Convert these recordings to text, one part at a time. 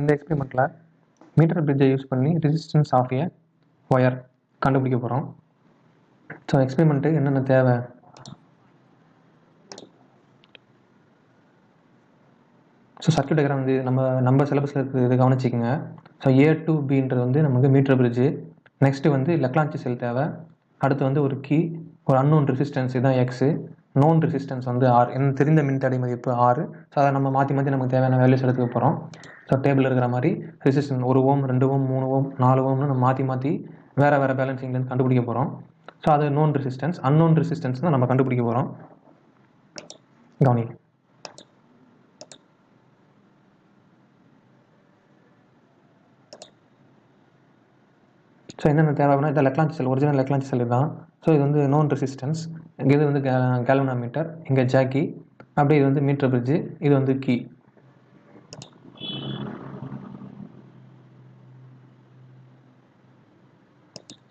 இந்த எக்ஸ்பெரிமெண்ட்டில் மீட்டர் பிரிட்ஜை யூஸ் பண்ணி ரெசிஸ்டன்ஸ் ஆஃப் ஏ ஒயர் கண்டுபிடிக்க போகிறோம் ஸோ எக்ஸ்பெரிமெண்ட்டு என்னென்ன தேவை? ஸோ சர்க்கியூட் டயக்ராம் வந்து நம்ம நம்ம சிலபஸில் இருக்குது இது கவனிச்சிக்கோங்க. ஸோ ஏ டு பின்றது வந்து நமக்கு மீட்டர் பிரிட்ஜு நெக்ஸ்ட்டு வந்து லெக்லான்ச்சி செல் தேவை. அடுத்து வந்து ஒரு கீ ஒரு அன்னோன் ரெசிஸ்டன்ஸ் இதுதான் எக்ஸு நோன் ரெசிஸ்டன்ஸ் வந்து ஆறு எனக்கு தெரிந்த மின்தடை மதிப்பு ஆறு ஸோ அதை நம்ம மாற்றி மாற்றி நமக்கு தேவையான வேல்யூஸ் எடுத்துக்க போகிறோம் ஸோ டேபிள் இருக்கிற மாதிரி ரெசிஸ்டன்ஸ் ஒரு ஓம் ரெண்டு ஓம் மூணு ஓம் நாலு ஓம்னு நம்ம மாற்றி மாற்றி வேறு வேறு பேலன்சிங்லேருந்து கண்டுபிடிக்க போகிறோம் ஸோ அது நோன் ரெசிஸ்டன்ஸ் அன்னோன் ரெசிஸ்டன்ஸ் தான் நம்ம கண்டுபிடிக்க போகிறோம் கவனி ஸோ என்னென்ன தேவை அப்படின்னா இது லெக்லான்ச் செல் ஒரிஜினல் லெக்லான்ச் செல் தான் ஸோ இது வந்து நோன் ரெசிஸ்டன்ஸ் இது வந்து கேல்வனாமீட்டர் இங்கே ஜாக்கி அப்படியே இது வந்து மீட்டர் பிரிட்ஜு இது வந்து கீ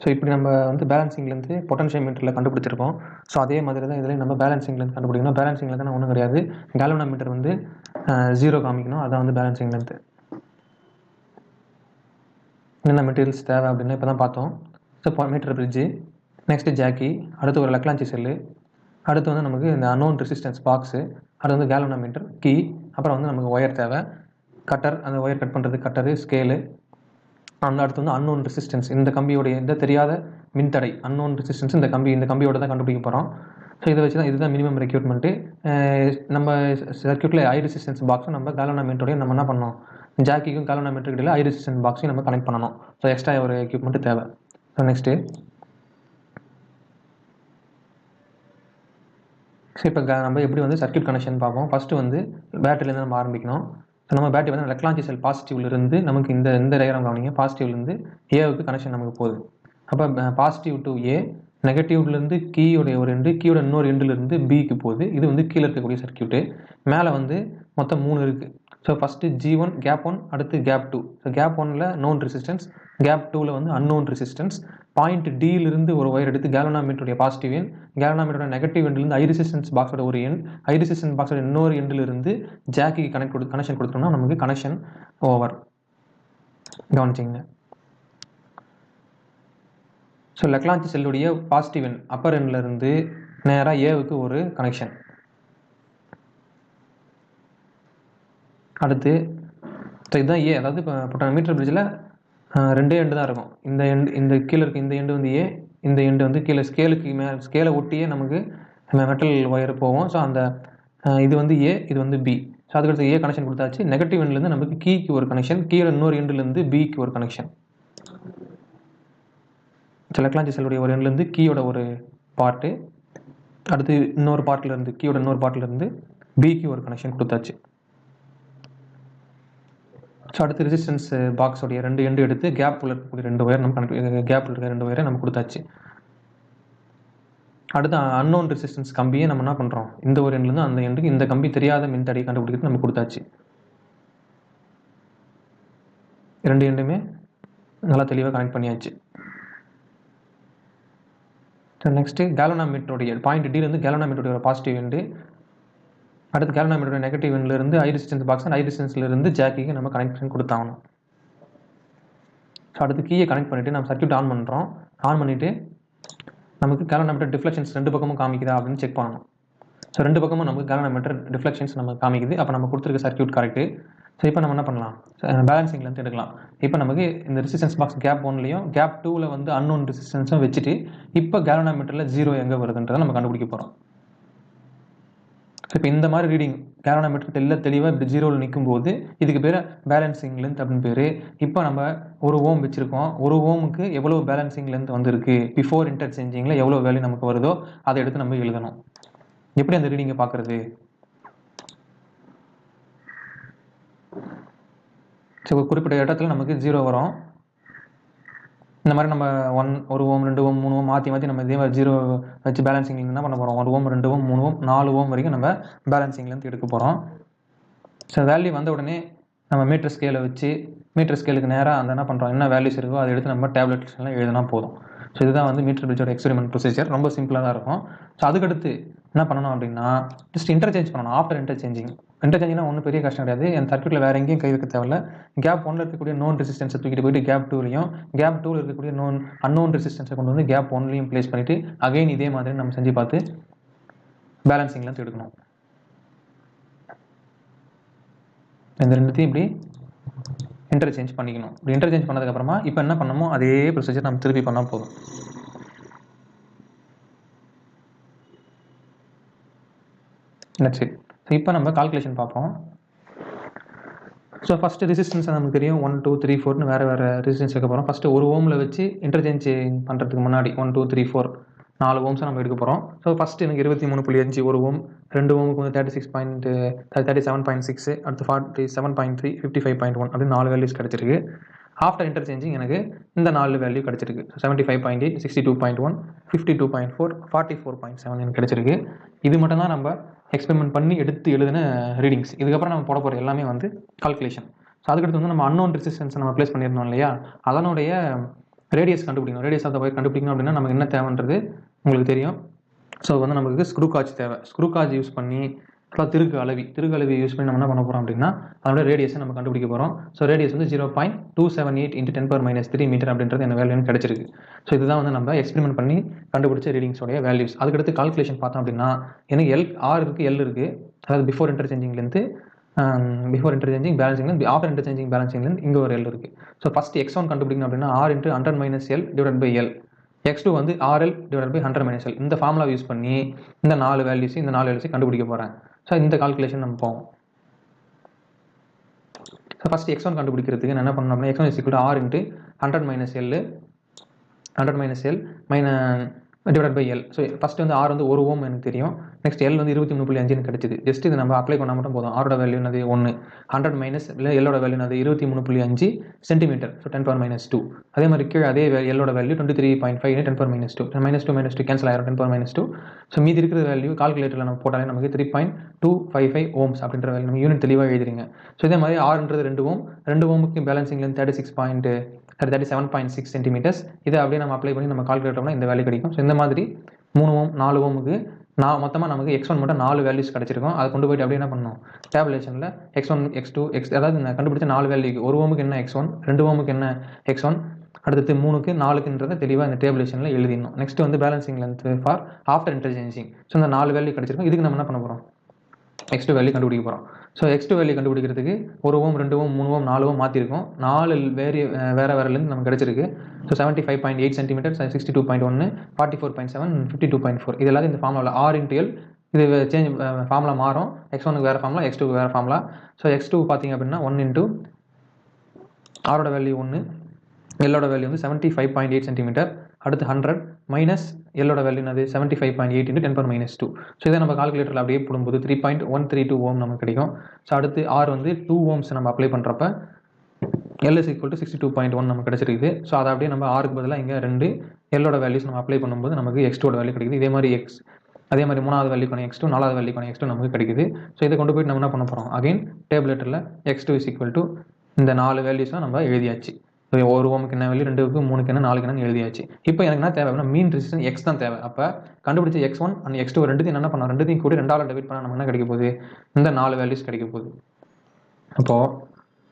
ஸோ இப்படி நம்ம வந்து பேலன்சிங்லேருந்து பொட்டன்ஷியல் மீட்டரில் கண்டுபிடிச்சிருக்கோம். ஸோ அதே மாதிரி தான் இதில் நம்ம பேலன்சிங்லேருந்து கண்டுபிடிக்கணும். பேலன்சிங்கில் தான் ஒன்றும் கிடையாது. கேல்வனாமீட்டர் வந்து ஜீரோ காமிக்கணும். அதான் வந்து பேலன்சிங்லேருந்து என்னென்ன மெட்டீரியல்ஸ் தேவை அப்படின்னு இப்போ தான் பார்த்தோம் so metre bridge next jockey அடுத்து ஒரு லக்லாஞ்சி செல்லு அடுத்து வந்து நமக்கு இந்த அனோன் ரெசிஸ்டன்ஸ் பாக்ஸு அடுத்து வந்து கேலோனோமீட்டர் கீ அப்புறம் வந்து நமக்கு ஒயர் தேவை. கட்டர் அந்த ஒயர் கட் பண்ணுறது கட்டரு ஸ்கேலு அந்த அடுத்து வந்து அன்னோன் ரெசிஸ்டன்ஸ் இந்த கம்பியோடைய இந்த தெரியாத மின்தடை அன்னோன் ரெசிஸ்டன்ஸ் இந்த கம்பி இந்த கம்பியோட தான் கண்டுபிடிக்க போகிறோம் ஸோ இதை வச்சு தான் இதுதான் மினிமம் ரெக்யூட்மெண்ட்டு நம்ம சர்க்கியூட்டில் ஐ ரெசிஸ்டன்ஸ் பாக்ஸும் நம்ம கேலோனோமீட்டரோடய நம்ம என்ன பண்ணோம் ஜாக்கிக்கும் காலோனாமெட்ரிக் இடையில ஐ ரெசிஸ்டன்ஸ் பாக்ஸையும் நம்ம கனெக்ட் பண்ணணும். ஸோ எக்ஸ்ட்ரா ஒரு எக்யூப்மெண்ட் தேவை. ஸோ நெக்ஸ்ட்டு ஸோ இப்போ நம்ம எப்படி வந்து சர்க்கியூட் கனெக்ஷன் பார்ப்போம்? ஃபஸ்ட்டு வந்து பேட்டரியிலேருந்து நம்ம ஆரம்பிக்கணும். நம்ம பேட்டரி வந்து லெக்லாஞ்சி செல் பாசிட்டிவ்லேருந்து நமக்கு இந்த இந்த டயக்ராம் கவனிங்க. பாசிட்டிவ்லேருந்து ஏவுக்கு கனெக்ஷன் நமக்கு போகுது. அப்போ பாசிட்டிவ் டு ஏ நெகட்டிவ்லேருந்து கீயோடைய ஒரு எண்டு கீயோட இன்னொரு எண்டுலேருந்து பிக்கு போகுது. இது வந்து கீழே இருக்கக்கூடிய சர்க்கியூட்டு மேலே வந்து மொத்தம் மூணு இருக்குது so first G one gap one அடுத்து கேப் டூ ஸோ கேப் ஒனில் நோன் ரெசிஸ்டன்ஸ் கேப் டூவில் வந்து அன்னோன் ரெசிஸ்டன்ஸ் பாயிண்ட் டியிலிருந்து ஒரு ஒயர் எடுத்து கேலனாமீட்டருடைய பாசிட்டிவ் எண் கேலனாமீட்டரோட நெகட்டிவ் எண்ட்லேருந்து ஐ ரெசிஸ்டன்ஸ் பாக்ஸோட ஒரு எண் ஐ ரெசிஸ்டன்ஸ் பாக்ஸோட இன்னொரு எண்டிலிருந்து ஜாக்கிக்கு கனெக்ட் கொடு கனெக்ஷன் கொடுத்தோம்னா நமக்கு கனெக்ஷன் ஓவர் கவனிச்சிங்க ஸோ லெக்லாஞ்சி செல்லுடைய பாசிட்டிவ் எண் அப்பர் எண்ட்லேருந்து நேராக ஏவுக்கு ஒரு கனெக்ஷன் அடுத்து ஸோ இதுதான் ஏ அதாவது இப்போ மீட்டர் பிரிட்ஜில் ரெண்டே எண்டு தான் இருக்கும். இந்த எண்டு இந்த கீழே இருக்க இந்த எண்டு வந்து ஏ இந்த எண்டு வந்து கீழே ஸ்கேலுக்கு மே ஸ்கேலை ஒட்டியே நமக்கு மெட்டல் ஒயர் போகும். ஸோ அந்த இது வந்து ஏ இது வந்து பி ஸோ அதுக்கடுத்து ஏ கனெக்ஷன் கொடுத்தாச்சு. நெகட்டிவ் எண்ட்லேருந்து நமக்கு கீக்கு ஒரு கனெக்ஷன் கீழே இன்னொரு எண்டுலேருந்து பிக்கு ஒரு கனெக்ஷன் செலக்லாஞ்சி செல்லுடைய ஒரு எண்ட்லேருந்து கீயோட ஒரு பார்ட்டு அடுத்து இன்னொரு பாட்டிலேருந்து கீயோட இன்னொரு பாட்டிலேருந்து பிக்கு ஒரு கனெக்ஷன் கொடுத்தாச்சு. ஸோ அடுத்து ரெசிஸ்டன்ஸ் பாக்ஸோடைய ரெண்டு எண்டு எடுத்து கேப்பில் இருக்கக்கூடிய ரெண்டு ஒயர் நம்ம கனெக்ட் கேப்பில் இருக்க ரெண்டு ஒயரை நம்ம கொடுத்தாச்சு. அடுத்து அன்னோன் ரெசிஸ்டன்ஸ் கம்பியை நம்ம என்ன பண்ணுறோம் இந்த ஒரு எண்ட்லேருந்து அந்த எண்டுக்கு இந்த கம்பி தெரியாத மின்தடையை கண்டுபிடிக்கிறது நம்ம கொடுத்தாச்சு. ரெண்டு எண்டுமே நல்லா தெளிவாக கனெக்ட் பண்ணியாச்சு. நெக்ஸ்ட்டு கேலோனாமீட்டருடைய பாயிண்ட் டிலேருந்து கேலோனாமீட்டருடைய பாசிட்டிவ் எண்டு அடுத்து கேலோனாமீட்டரோட நெகட்டிவ் எண்ட்லேருந்து ஐ ரெசிஸ்டன்ஸ் பாக்ஸ் ஐ ரெசிஸ்டன்ஸ்லேருந்து ஜாக்கிக்கு நம்ம கனெக்ஷன் கொடுத்தாகணும். ஸோ அடுத்து கீயை கனெக்ட் பண்ணிவிட்டு நம்ம சர்க்கியூட் ஆன் பண்ணுறோம் ஆன் பண்ணிவிட்டு நமக்கு கேலனாமீட்டர் டிஃப்ளெக்ஷன்ஸ் ரெண்டு பக்கமும் காமிக்குதா அப்படின்னு செக் பண்ணணும். ஸோ ரெண்டு பக்கமும் நமக்கு கேலனாமீட்டர் டிஃப்ளெக்ஷன்ஸ் நம்ம காமிக்குது. அப்போ நம்ம கொடுத்துருக்க சர்க்கியூட் கரெக்டு ஸோ இப்போ நம்ம என்ன பண்ணலாம்? பேலன்சிங்லேருந்து எடுக்கலாம். இப்போ நமக்கு இந்த ரெசிஸ்டன்ஸ் பாக்ஸ் கேப் ஒன்லையும் கேப் டூவில் வந்து அன்னோன் ரெசிஸ்டன்ஸும் வச்சுட்டு இப்போ கேலனாமீட்டரில் ஜீரோ எங்கே வருதுன்றதை நம்ம கண்டுபிடிக்க போகிறோம் இப்போ இந்த மாதிரி ரீடிங் கேலோனாமீட்டர் தெல்ல தெளிவாக இப்படி ஜீரோவில் நிற்கும் போது இதுக்கு பேர் பேலன்சிங் லென்த் அப்படின்னு பேர். இப்போ நம்ம ஒரு ஓம் வச்சுருக்கோம். ஒரு ஓமுக்கு எவ்வளோ பேலன்சிங் லென்த் வந்திருக்கு? பிஃபோர் இன்டர்சேஞ்சிங்கில் எவ்வளோ வேல்யூ நமக்கு வருதோ அதை எடுத்து நம்ம எழுதணும். எப்படி அந்த ரீடிங்கை பார்க்குறது? ஸோ குறிப்பிட்ட இடத்துல நமக்கு ஜீரோ வரும். இந்த மாதிரி நம்ம ஒன் ஒரு ஓம் ரெண்டு ஓம் மூணு ஓம் மாற்றி மாற்றி நம்ம இதே மாதிரி ஜீரோ வச்சு பேலன்சிங் என்ன பண்ண போகிறோம் ஒரு ஓம் ரெண்டு ஓம் மூணு ஓம் நாலு ஓம் வரைக்கும் நம்ம பேலன்சிங்லேருந்து எடுக்க போகிறோம் ஸோ வேல்யூ வந்த உடனே நம்ம மீட்டர் ஸ்கேலை வச்சு மீட்டர் ஸ்கேலுக்கு நேராக அந்த என்ன பண்ணுறோம் என்ன வேல்யூஸ் இருக்கோ அதை எடுத்து நம்ம டேப்லெட்ஸ்லாம் எழுதினா போதும். ஸோ இதுதான் வந்து மீட்டர் பிரிட்ஜோட எக்ஸ்பெரிமெண்ட் ப்ரொசீஜர் ரொம்ப சிம்பிளாக தான் இருக்கும். ஸோ அதுக்கடுத்து என்ன பண்ணணும் அப்படின்னா ஜஸ்ட் இன்டர்சேஞ்ச் பண்ணணும். ஆஃப்டர் இன்டர்சேஞ்சிங் இன்டர்சேஞ்சிங்னா ஒன்றும் பெரிய கஷ்டம் கிடையாது. என் சர்க்கியூட்டில் வேறு எங்கேயும் கை வைக்க தேவையில்ல. கேப் ஒன்ல இருக்கக்கூடிய நோன் ரெசிஸ்டன்ஸை தூக்கிட்டு போயிட்டு கேப் டூலையும் கேப் டூவில் இருக்கக்கூடிய நோன் அன்னோன் ரெசிஸ்டன்ஸை கொண்டு வந்து கேப் ஒன்லையும் ப்ளேஸ் பண்ணிவிட்டு அகைன் இதே மாதிரி நம்ம செஞ்சு பார்த்து பேலன்சிங்லாம் எடுக்கணும் இந்த ரெண்டுத்தையும் இப்படி இன்டர்சேஞ்ச் பண்ணிக்கணும். இப்படி இன்டர்சேஞ்ச் பண்ணதுக்கப்புறமா இப்போ என்ன பண்ணமோ அதே ப்ரொசீஜர் நம்ம திருப்பி பண்ணால் போதும். நெக்ஸ்ட் ஸோ இப்போ நம்ம கால்குலேஷன் பார்ப்போம். ஸோ ஃபஸ்ட்டு ரெசிஸ்டன்ஸ் நமக்கு தெரியும். ஒன் டூ த்ரீ ஃபோர்னு வேறு வேறு ரெசிஸ்டன்ஸ் எடுக்க போகிறோம் ஃபஸ்ட்டு ஒரு ஓமில் வச்சு இன்டர்சேஞ்ச் பண்ணுறதுக்கு முன்னாடி ஒன் டூ த்ரீ ஃபோர் நாலு ஓம்ஸை நம்ம எடுக்க போகிறோம் ஸோ ஃபஸ்ட்டு எனக்கு இருபத்தி மூணு புள்ளி அஞ்சு ஒரு ஓம் ரெண்டு ஓமுக்கு வந்து thirty six point thirty seven point six அடுத்து forty seven point three fifty five point one அப்படின்னு நாலு வேல்யூஸ் கிடச்சிருக்கு. ஆஃப்டர் இன்டர்சேஞ்சிங் எனக்கு இந்த நாலு வேல்யூ கிடச்சிருக்கு. Seventy five point eight sixty two point one fifty two point four forty four point seven எனக்கு கிடச்சிருக்கு. இது மட்டும் தான் நம்ம எக்ஸ்பெரிமெண்ட் பண்ணி எடுத்து எழுதின ரீடிங்ஸ் இதுக்கப்புறம் நம்ம போட போகிற எல்லாமே வந்து கால்குலேஷன் ஸோ அதுக்கடுத்து வந்து நம்ம அன்னோன் ரெசிஸ்டன்ஸ் நம்ம ப்ளேஸ் பண்ணியிருந்தோம் இல்லையா? அதனுடைய ரேடியஸ் கண்டுபிடிக்கணும். ரேடியஸ் ஆஃப் ஒயர் கண்டுபிடிக்கணும் அப்படின்னா நமக்கு என்ன தேவைன்றது உங்களுக்கு தெரியும். ஸோ வந்து நமக்கு ஸ்க்ரூ காஜ் தேவை. ஸ்க்ரூ காஜ் யூஸ் பண்ணி அப்புறம் திருக்கு அளவி திருக்கு அளவி யூஸ் பண்ணி நம்ம என்ன பண்ண போகிறோம் அப்படின்னா அதோட ரேடியஸை நம்ம கண்டுபிடிக்க போகிறோம் ஸோ ரேடியஸ் வந்து zero point two seven eight into ten power minus three metre அப்படின்றது என்ன வேல்யூன்னு கிடச்சிருக்கு. ஸோ இதுதான் வந்து நம்ம எக்ஸ்பெரிமெண்ட் பண்ணி கண்டுபிடிச்ச ரீடிங்ஸோடைய வேல்யூஸ் அதுக்கடுத்து கால்குலேஷன் பார்த்தோம் அப்படின்னா எனக்கு எல் ஆர் இருக்குது எல் இருக்குது அதாவது பிஃபோர் இன்டர்சேஞ்சிங்லேருந்து பிஃபோர் இன்டர்சேஞ்சிங் பேலன்சிங்லேருந்து ஆஃப்டர் இன்டர்சேஞ்சிங் பேலன்சிங்லேருந்து இங்கே ஒரு எல் இருக்குது ஸோ ஃபஸ்ட் எக்ஸ் ஒன் கண்டுபிடிக்கணும் அப்படின்னா R into hundred minus L divide by L X two வந்து RL divide by hundred minus L இந்த ஃபார்முலா யூஸ் பண்ணி இந்த நாலு வேல்யூஸையும் இந்த நாலு வேல்யூஸையும் கண்டுபிடிக்க போகிறேன் ஸோ இந்த கால்குலேஷன் நம்ம போவோம். ஸோ ஃபஸ்ட் எக்ஸ் ஒன் கண்டுபிடிக்கிறதுக்கு என்ன பண்ணணும் அப்படின்னா X one is R into hundred minus L hundred minus L மைன divide by L so first வந்து ஆர் வந்து ஒரு ஓம் எனக்கு தெரியும். நெக்ஸ்ட் எல் வந்து இருபத்தி மூணு புள்ளி அஞ்சுன்னு கிடைச்சிது. ஜஸ்ட் இது நம்ம அப்ளை பண்ணால் மட்டும் போதும். ஆரோட வேல்யூ என்னது? ஒன்று ஹண்ட்ரட் மைனஸ் இல்லை எல்லோட வேல்யூ என்னது? இருபத்தி மூணு புள்ளி அஞ்சு centimetre so ten power minus two அதே மாதிரி கீழே அதே எல்லோட value twenty three point five ten power minus two minus two minus two cancel ஆயிரும். Ten power minus two so மீதி இருக்கிற வேல்யூ கால்குலேட்டரில் நம்ம போட்டாலே நமக்கு three point two five five ohms அப்படின்ற வேல்யூ நம்ம யூனிட் தெளிவாக எழுதுறீங்க ஸோ இதே மாதிரி ஆறுன்றது ரெண்டு ஓம். ரெண்டு ஓமுக்கு பேலன்சிங்லேருந்து thirty six point thirty seven point six centimetres இதை அப்படியே நம்ம அப்ளை பண்ணி நம்ம கால்குலேட்டோம்னா இந்த வேல்யூ கிடைக்கும். ஸோ இந்த மாதிரி மூணு ஓம் நாலு ஓமுக்கு நான் மொத்தமாக நமக்கு எக்ஸ் ஒன் மட்டும் நாலு வேல்யூஸ் கிடச்சிருக்கும். அதை கொண்டு போயிட்டு அப்படியே என்ன பண்ணணும்? டேப்லேஷனில் x one x two x அதாவது நான் கண்டுபிடிச்ச நாலு வேல்யூக்கு ஒரு ஓமுக்கு என்ன எக்ஸ் ஒன் ரெண்டு ஓமுக்கு என்ன எக்ஸ் ஒன் அடுத்தது மூணுக்கு நாலுக்குன்றதை தெளிவாக இந்த டேபுலேஷனில் எழுதிடணும். நெக்ஸ்ட் வந்து balancing length for after interchanging so இந்த நாலு வேல்யூ கிடச்சிருக்கும். இதுக்கு நம்ம என்ன பண்ண போகிறோம் எக்ஸ் டூ வேல்யூ கண்டுபிடிக்க போகிறோம் ஸோ எக்ஸ் டூ வேல்யூ கண்டுபிடிக்கிறதுக்கு ஒரு ஓம் ரெண்டு ஓம் மூணு ஓம் நாலு ஓம் மாற்றிருக்கோம் நாலு வேறு வேறு வேறுலேருந்து நமக்கு கிடச்சிருக்கு. So seventy five point eight centimetre sixty two point ஒன்று forty four point seven fifty two point four இது எல்லாத்தையும் இந்த ஃபார்முலா ஆர் இன்ட்டு எல் இது சேஞ்ச் ஃபார்முலா மாறும். எக்ஸ் ஒனுக்கு வேறு ஃபார்முலா எக்ஸ் டூக்கு வேறு ஃபார்முலா ஸோ எக்ஸ் டூ பார்த்தீங்க அப்படின்னா ஒன் இன்ட்டு ஆரோட வேல்யூ ஒன்று எல்லோட வேல்யூ வந்து seventy five point eight centimetre அடுத்து ஹண்ட்ரட் மைனஸ் எல்லோட வேல்யூ அது seventy five point eight into ten power minus two so இதை நம்ம கால்குலேட்டரில் அப்படியே போடும்போது three point one three two ohm நமக்கு கிடைக்கும். ஸோ அடுத்து ஆர் வந்து டூ ஓம்ஸ் நம்ம அப்ளை பண்ணுறப்ப L is equal to sixty two point one நமக்கு கிடச்சிருக்குது. ஸோ அதை அப்படியே நம்ம ஆருக்கு பதிலாக இங்கே ரெண்டு எல்லோட வேல்யூஸ் நம்ம அப்ளை பண்ணும்போது நமக்கு எக்ஸ் டூட வேல்யூ கிடைக்குது. இதே மாதிரி எக்ஸ் அதே மாதிரி மூணாவது வேல்யூக்கான எக்ஸ் டூ நாலாவது வேல்யூக்கான எக்ஸ் டூ நமக்கு கிடைக்குது. ஸோ இதை கொண்டு போயிட்டு நம்ம என்ன பண்ண போகிறோம் again டேப்லெட்டில் x two is equal to இந்த நாலு வேல்யூஸாக நம்ம எழுதியாச்சு. ஸோ ஒரு ஓமுக்கு என்ன வேல்யூ ரெண்டுக்கு மூணுக்கு என்ன? நாலுக்கு என்ன எழுதியாச்சு. இப்போ எனக்கு என்ன தேவை அப்படின்னா மீன் ரெசிஸ்டன்ஸ் எக்ஸ் தான் தேவை. அப்போ கண்டுபிடிச்ச x one and x two ரெண்டுத்தையும் என்ன பண்ணோம் ரெண்டுத்தையும் கூட ரெண்டாவது டிவைட் பண்ணால் நம்ம என்ன கிடைக்க போகுது? இந்த நாலு வேல்யூஸ் கிடைக்க போகுது. அப்போது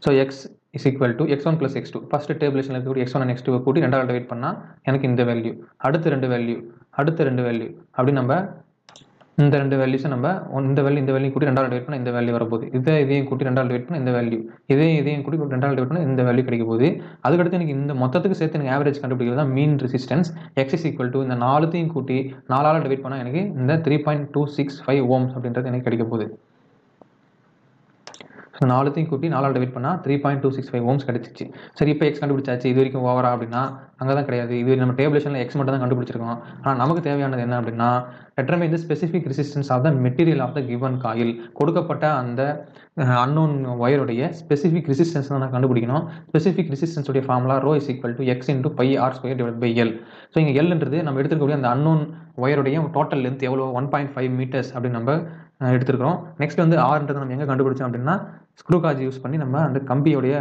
so x is equal to x one plus x two first டேபிளேஷனில் இருக்கக்கூடிய x one and x two கூட்டி ரெண்டாவது டிவைட் பண்ணால் எனக்கு இந்த வேல்யூ அடுத்த ரெண்டு வேல்யூ அடுத்த ரெண்டு வேல்யூ அப்படி நம்ம இந்த ரெண்டு வேல்யூஸை நம்ம இந்த வேல்யூ இந்த வேல்யூ கூட்டி ரெண்டாவது டிவைட் பண்ண இந்த வேல்யூ வரப்போகுது. இதை இதையும் கூட்டி ரெண்டாவது டிவைட் பண்ண இந்த வேல்யூ இதையும் இதையும் கூட்டி ரெண்டாவது டிவைட் பண்ண இந்த வேல்யூ கிடைக்க போகுது அதுக்கடுத்து எனக்கு இந்த மொத்தத்துக்கு சேர்த்து எனக்கு ஆவரேஜ் கண்டுபிடிக்கிறது தான் mean resistance X is equal to இந்த நாலுத்தையும் கூட்டி நாலால் டிவைட் பண்ணால் எனக்கு இந்த three point two six five ohms அப்படின்றது எனக்கு கிடைக்க போகுது ஸோ நாலுத்தையும் கூட்டி நாலால் டிவைட் பண்ணால் three point two six five ohms கிடச்சிச்சு. சரி இப்போ எக்ஸ் கண்டுபிடிச்சாச்சு. இது வரைக்கும் ஓவரா அப்படின்னா அங்கே தான் கிடையாது. இது நம்ம டேபிளேஷனில் எக்ஸ் மட்டும் தான் கண்டுபிடிச்சிருக்கோம். ஆனால் நமக்கு தேவையானது என்ன அப்படின்னா டெட்ரமே இந்த specific resistance of the material of the given coil கொடுக்கப்பட்ட அந்த அன்னோன் ஒயருடைய ஸ்பெசிஃபிக் ரெசிஸ்டன்ஸ் தான் நான் கண்டுபிடிக்கணும். ஸ்பெசிஃபிக் ரெசிஸ்டன்ஸ் உடைய formula rho is equal to x into pi R square divide by L so இங்கே எல்ன்றது நம்ம எடுத்துக்கக்கூடிய அந்த அன்னோன் ஒயருடைய டோட்டல் லென்த் எவ்வளோ ஒன் பாயிண்ட் ஃபைவ் மீட்டர்ஸ் அப்படின்னு நம்ம எடுத்துருக்கோம் நெக்ஸ்ட் வந்து ஆர்ன்றது நம்ம எங்கே கண்டுபிடிச்சோம் அப்படின்னா ஸ்க்ரூ காஜ் யூஸ் பண்ணி நம்ம அந்த கம்பியோடைய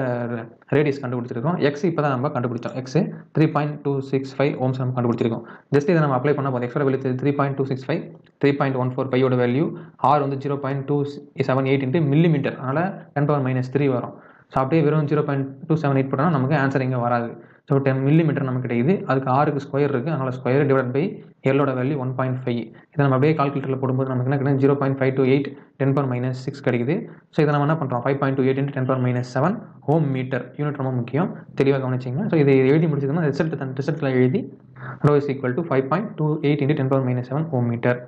ரேடியஸ் கண்டுபிடிச்சிருக்கோம். எக்ஸ் இப்போ தான் நம்ம கண்டுபிடிச்சோம். X three point two six five ohms நம்ம கண்டுபிடிச்சிருக்கோம். ஜஸ்ட் இதை நம்ம அப்ளை பண்ண போதும். Extra value three point two six five three point one four ஃபைவோட value R வந்து zero point two seven eight into millimetre அதனால் டென் பவர் மைனஸ் த்ரீ வரும். So அப்படியே வெறும் zero point two seven eight போட்டோம்னா நமக்கு answer இங்கே வராது. So ten milli metre நமக்கு கிடைக்குது. அதுக்கு ஆறுக்கு ஸ்கொயர் இருக்குது அதனால் ஸ்கொயர் டிவைட் பை எல்லோட வேல்யூ ஒன் பாயிண்ட் ஃபைவ் இதை நம்ம அப்படியே கால்குலேட்டரில் போடும்போது நமக்கு என்ன கிடைக்கும் zero point five two eight ten power minus six கிடைக்குது. ஸோ இதை நம்ம என்ன பண்ணுறோம் five point two eight into ten power minus seven ohm metre unit ரொம்ப முக்கியம். தெளிவாக கவனிச்சிங்க ஸோ இதை எழுதி முடிச்சதுன்னா ரிசல்ட் தன் ரிசல்ட்டில் எழுதி rho is equal to five point two eight into ten power minus seven ohm metre